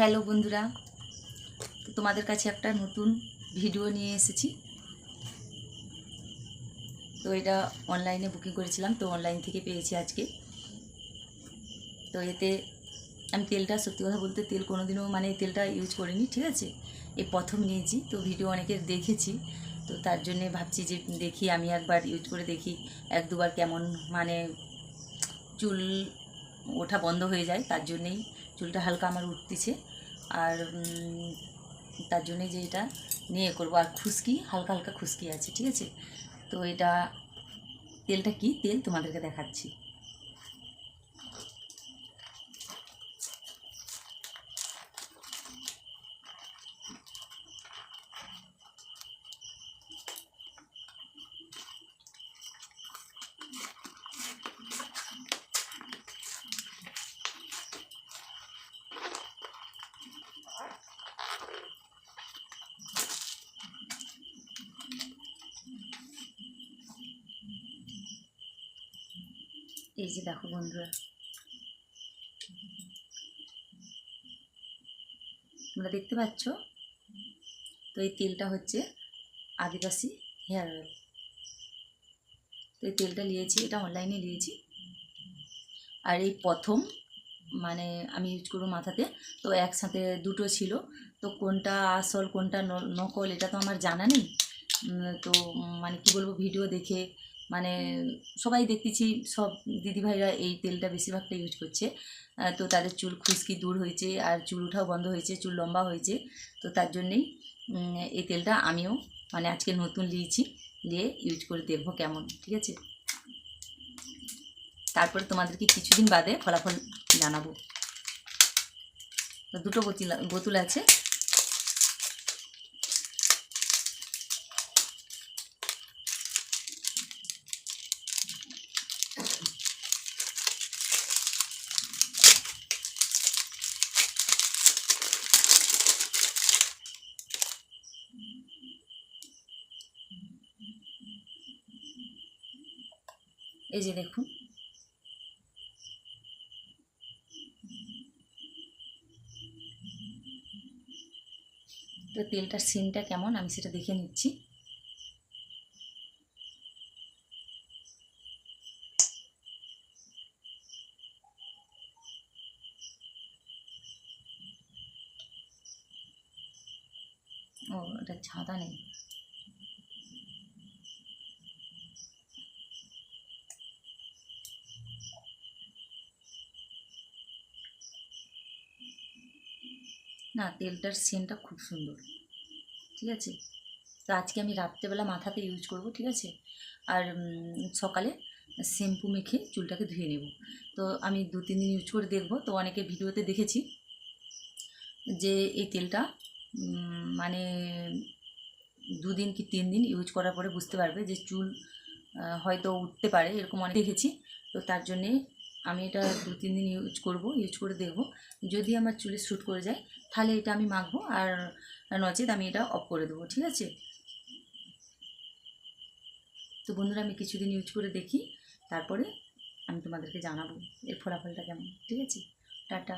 Hello বন্ধুরা তোমাদের কাছে একটা নতুন ভিডিও নিয়ে এসেছি। তো এটা অনলাইনে বুকিং করেছিলাম, তো অনলাইন থেকে পেয়েছি আজকে। তো এতে আমি তেলটা সত্যি কথা বলতে তেল কোনোদিনও মানে তেলটা ইউজ করিনি, ঠিক আছে? এই প্রথম নিয়েছি, তো ভিডিও অনেকের দেখেছি, তো তার জন্যে ভাবছি যে দেখি আমি একবার ইউজ করে দেখি, এক দুবার কেমন মানে চুল ওঠা বন্ধ হয়ে যায়, তার জন্যেই চুলটা হালকা আমার উঠতেছে। আর তার জন্যে যে এটা নিয়ে করব। আর খুশকি, হালকা হালকা খুশকি আছে, ঠিক আছে? তো এটা, তেলটা কি তেল? তোমাদেরকে দেখাচ্ছি। এই যে দেখো বন্ধুরা। তোমরা দেখতে পাচ্ছ? তো এই তেলটা হচ্ছে আদিবাসী হেয়ার অয়েল। তো এই তেলটা নিয়েছি, এটা অনলাইনে নিয়েছি। আর এই প্রথম মানে আমি ইউজ করব মাথাতে, তো একসাথে দুটো ছিল। তো কোনটা আসল, কোনটা নকল, এটা তো আমার জানা নেই। তো মানে কি বলব, ভিডিও দেখে মানে সবাই দেখতেছি সব দিদিভাইরা এই তেলটা বেশিরভাগটা ইউজ করছে। তো তাদের চুল খুশকি দূর হয়েছে আর চুল ওঠাও বন্ধ হয়েছে চুল লম্বা হয়েছে। তো তার জন্যেই এই তেলটা আমিও মানে আজকে নতুন নিয়েছি নিয়ে ইউজ করে দেখব কেমন ঠিক আছে? তারপরে তোমাদেরকে কিছুদিন বাদে ফলাফল জানাব। দুটো বোতল বোতল আছে। এই যে দেখুন। তো তেলটার সিনটা কেমন? আমি সেটা দেখে নিচ্ছি। ও, এটা ছাদা নেই। না, তেলটার সেন্টটা খুব সুন্দর। ঠিক আছে? তো আজকে আমি রাত্রেবেলা মাথাতে ইউজ করব, ঠিক আছে? আর সকালে শ্যাম্পু মেখে চুলটাকে ধুয়ে নেব। তো আমি দু, তিন দিন ইউজ করে দেখব। তো অনেকে ভিডিওতে দেখেছি যে এই তেলটা মানে দুদিন কি তিন দিন ইউজ করার পরে বুঝতে পারবে যে চুল হয়তো উঠতে পারে, এরকম অনেক দেখেছি। তো তার জন্যে আমি এটা দু, তিন দিন ইউজ করব ইউজ করে দেখব। যদি আমার চুলে শ্যুট করে যায়, তাহলে এটা আমি মাখবো আর নচেত আমি এটা অফ করে দেবো, ঠিক আছে? তো বন্ধুরা, আমি কিছুদিন ইউজ করে দেখি, তারপরে আমি তোমাদেরকে জানাব এর ফলাফলটা কেমন, ঠিক আছে? টাটা।